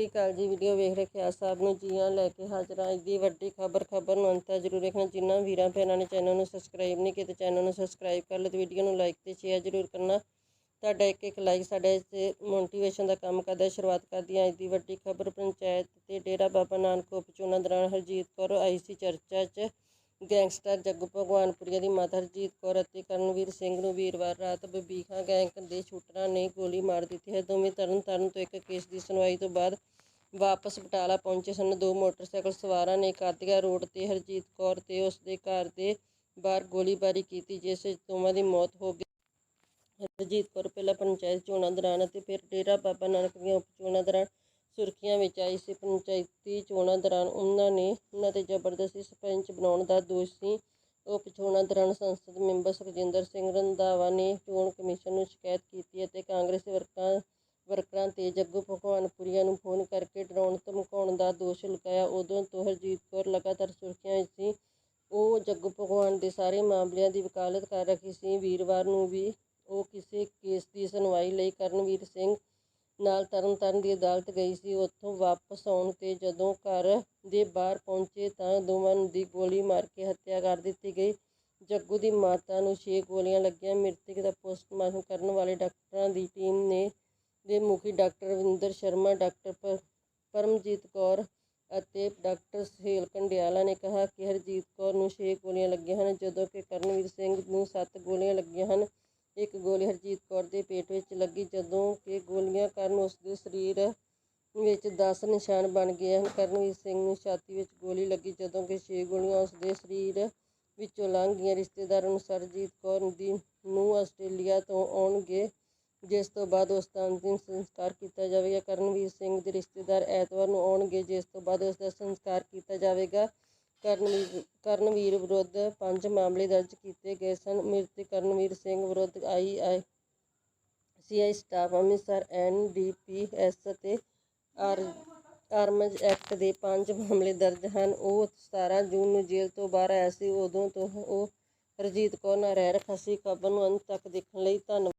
ਸ੍ਰੀ ਅਕਾਲ ਜੀ, ਵੀਡੀਓ ਵੇਖ ਰਹੇ ਖਿਆਲ ਸਾਹਿਬ ਨੂੰ ਜੀਆਂ ਲੈ ਕੇ ਹਾਜ਼ਰ ਹਾਂ। ਅੱਜ ਦੀ ਵੱਡੀ ਖਬਰ ਖਬਰ ਨੂੰ ਅੰਤ ਤੱਕ ਜ਼ਰੂਰ ਵੇਖਣਾ। ਜਿੰਨਾ ਵੀਰਾਂ ਭੈਣਾਂ ਨੇ ਚੈਨਲ ਨੂੰ ਸਬਸਕ੍ਰਾਈਬ ਨਹੀਂ ਕੀਤਾ, ਚੈਨਲ ਨੂੰ ਸਬਸਕ੍ਰਾਈਬ ਕਰ ਲਓ ਤੇ ਵੀਡੀਓ ਨੂੰ ਲਾਈਕ ਤੇ ਸ਼ੇਅਰ ਜ਼ਰੂਰ ਕਰਨਾ। ਤੁਹਾਡਾ ਇੱਕ ਇੱਕ ਲਾਈਕ ਸਾਡੇ ਤੇ ਮੋਟੀਵੇਸ਼ਨ ਦਾ ਕੰਮ ਕਰਦਾ ਸ਼ੁਰੂਆਤ ਕਰਦੀ ਹਾਂ ਅੱਜ ਦੀ ਵੱਡੀ ਖਬਰ। ਪੰਚਾਇਤ ਤੇ ਡੇਰਾ ਬਾਬਾ ਨਾਨਕ ਉਪ ਚੋਣਾਂ ਦੌਰਾਨ ਹਰਜੀਤ ਕੌਰ ਆਈ ਸੀ ਚਰਚਾ 'ਚ। ਗੈਂਗਸਟਰ ਜੱਗੂ ਭਗਵਾਨਪੁਰੀਆ ਦੀ ਮਾਤਾ ਹਰਜੀਤ ਕੌਰ ਅਤੇ ਕਰਨਵੀਰ ਸਿੰਘ ਨੂੰ ਵੀਰਵਾਰ ਰਾਤ ਬਬੀਖਾ ਗੈਂਗ ਦੇ ਸ਼ੂਟਰਾਂ ਨੇ ਗੋਲੀ ਮਾਰ ਦਿੱਤੀ ਹੈ। ਦੋਵੇਂ ਤਰਨ ਤਾਰਨ ਤੋਂ ਇੱਕ ਕੇਸ ਦੀ ਸੁਣਵਾਈ ਤੋਂ ਬਾਅਦ ਵਾਪਸ ਬਟਾਲਾ ਪਹੁੰਚੇ ਸਨ। ਦੋ ਮੋਟਰਸਾਈਕਲ ਸਵਾਰਾਂ ਨੇ ਕਾਦੀਆਂ ਰੋਡ ਤੇ ਹਰਜੀਤ ਕੌਰ ਤੇ ਉਸ ਦੇ ਘਰ ਦੇ ਬਾਹਰ ਗੋਲੀਬਾਰੀ ਕੀਤੀ, ਜਿਸ ਵਿੱਚ ਦੋਵਾਂ ਦੀ ਮੌਤ ਹੋ ਗਈ। ਹਰਜੀਤ ਕੌਰ ਪਹਿਲਾਂ ਪੰਚਾਇਤ ਚੋਣਾਂ ਦੌਰਾਨ ਅਤੇ ਫਿਰ ਡੇਰਾ ਬਾਬਾ ਨਾਨਕ ਦੀਆਂ ਉਪ ਚੋਣਾਂ ਦੌਰਾਨ ਸੁਰਖੀਆਂ ਵਿੱਚ ਆਈ ਸੀ। ਪੰਚਾਇਤੀ ਚੋਣਾਂ ਦੌਰਾਨ ਉਹਨਾਂ ਨੇ ਉਹਨਾਂ ਤੇ ਜ਼ਬਰਦਸਤੀ ਸਰਪੰਚ ਬਣਾਉਣ ਦਾ ਦੋਸ਼ ਸੀ। ਉਪ ਚੋਣਾਂ ਦੌਰਾਨ ਸੰਸਦ ਮੈਂਬਰ ਸੁਖਜਿੰਦਰ ਸਿੰਘ ਰੰਧਾਵਾ ਨੇ ਚੋਣ ਕਮਿਸ਼ਨ ਨੂੰ ਸ਼ਿਕਾਇਤ ਕੀਤੀ ਅਤੇ ਕਾਂਗਰਸੀ ਵਰਕਰਾਂ ਵਰਕਰਾਂ ਤੇ ਜੱਗੂ ਭਗਵਾਨਪੁਰੀਆ ਨੂੰ ਫੋਨ ਕਰਕੇ ਡਰਾਉਣ, ਧਮਕਾਉਣ ਦਾ ਦੋਸ਼ ਲਗਾਇਆ। ਉਦੋਂ ਤੋਂ ਹਰਜੀਤ ਕੌਰ ਲਗਾਤਾਰ ਸੁਰਖੀਆਂ ਵਿੱਚ ਸੀ। ਉਹ ਜੱਗੂ ਭਗਵਾਨ ਦੇ ਸਾਰੇ ਮਾਮਲਿਆਂ ਦੀ ਵਕਾਲਤ ਕਰ ਰਹੀ ਸੀ। ਵੀਰਵਾਰ ਨੂੰ ਵੀ ਉਹ ਕਿਸੇ ਕੇਸ ਦੀ ਸੁਣਵਾਈ ਲਈ ਕਰਨਵੀਰ ਸਿੰਘ ਨਾਲ ਤਰਨਤਾਰਨ ਦੀ ਅਦਾਲਤ ਗਈ ਸੀ। ਉੱਥੋਂ ਵਾਪਸ ਆਉਣ ਤੇ ਜਦੋਂ ਘਰ ਦੇ ਬਾਹਰ ਪਹੁੰਚੇ ਤਾਂ ਦੋਵਾਂ ਦੀ ਗੋਲੀ ਮਾਰ ਕੇ ਹੱਤਿਆ ਕਰ ਦਿੱਤੀ ਗਈ। ਜੱਗੂ ਦੀ ਮਾਤਾ ਨੂੰ ਛੇ ਗੋਲੀਆਂ ਲੱਗੀਆਂ। ਮ੍ਰਿਤਕ ਦਾ ਪੋਸਟਮਾਰਟਮ ਕਰਨ ਵਾਲੇ ਡਾਕਟਰਾਂ ਦੀ ਟੀਮ ਨੇ ਦੇ ਮੁਖੀ ਡਾਕਟਰ ਰਵਿੰਦਰ ਸ਼ਰਮਾ, ਡਾਕਟਰ ਪਰਮਜੀਤ ਕੌਰ ਅਤੇ ਡਾਕਟਰ ਸੁਹੇਲ ਕੰਡਿਆਲਾ ਨੇ ਕਿਹਾ ਕਿ ਹਰਜੀਤ ਕੌਰ ਨੂੰ ਛੇ ਗੋਲੀਆਂ ਲੱਗੀਆਂ ਹਨ, ਜਦੋਂ ਕਿ ਕਰਨਵੀਰ ਸਿੰਘ ਨੂੰ ਸੱਤ ਗੋਲੀਆਂ ਲੱਗੀਆਂ ਹਨ। ਇੱਕ ਗੋਲੀ ਹਰਜੀਤ ਕੌਰ ਦੇ ਪੇਟ ਵਿੱਚ ਲੱਗੀ ਜਦੋਂ ਕਿ ਗੋਲੀਆਂ ਕਾਰਨ ਉਸ ਦੇ ਸਰੀਰ ਵਿੱਚ 10 ਨਿਸ਼ਾਨ ਬਣ ਗਏ ਹਨ। ਕਰਨਵੀਰ ਸਿੰਘ ਨੂੰ ਛਾਤੀ ਵਿੱਚ ਗੋਲੀ ਲੱਗੀ ਜਦੋਂ ਕਿ 6 ਗੋਲੀਆਂ ਉਸ ਦੇ ਸਰੀਰ ਵਿੱਚੋਂ ਲੰਘ ਗਈਆਂ। ਰਿਸ਼ਤੇਦਾਰ ਅਨੁਸਾਰ ਹਰਜੀਤ ਕੌਰ ਦੀ ਨੂੰ ਆਸਟ੍ਰੇਲੀਆ ਤੋਂ ਆਉਣਗੇ, ਜਿਸ ਤੋਂ ਬਾਅਦ ਉਸ ਦਾ ਅੰਤਿਮ ਸੰਸਕਾਰ ਕੀਤਾ ਜਾਵੇਗਾ। ਕਰਨਵੀਰ ਸਿੰਘ ਦੇ ਰਿਸ਼ਤੇਦਾਰ ਐਤਵਾਰ ਨੂੰ ਆਉਣਗੇ, ਜਿਸ ਤੋਂ ਬਾਅਦ ਉਸ ਦਾ ਸੰਸਕਾਰ ਕੀਤਾ ਜਾਵੇਗਾ। ਕਰਨਵੀਰ ਕਰਨਵੀਰ ਵਿਰੁੱਧ ਪੰਜ ਮਾਮਲੇ ਦਰਜ ਕੀਤੇ ਗਏ ਸਨ। ਮ੍ਰਿਤਕ ਕਰਨਵੀਰ ਸਿੰਘ ਵਿਰੁੱਧ I I CI staff Amritsar, N D P NDPS ਅਤੇ ਆਰ ਆਰਮਜ਼ ਐਕਟ ਦੇ ਪੰਜ ਮਾਮਲੇ ਦਰਜ ਹਨ। ਉਹ 17 ਜੂਨ ਨੂੰ ਜੇਲ੍ਹ ਤੋਂ ਬਾਹਰ ਆਇਆ ਸੀ। ਉਦੋਂ ਤੋਂ ਉਹ ਹਰਜੀਤ ਕੌਰ ਨਾਲ ਰਹਿ ਰਿਹਾ ਖਬਰ ਨੂੰ ਅੰਤ ਤੱਕ ਦੇਖਣ ਲਈ ਧੰਨਵਾਦ।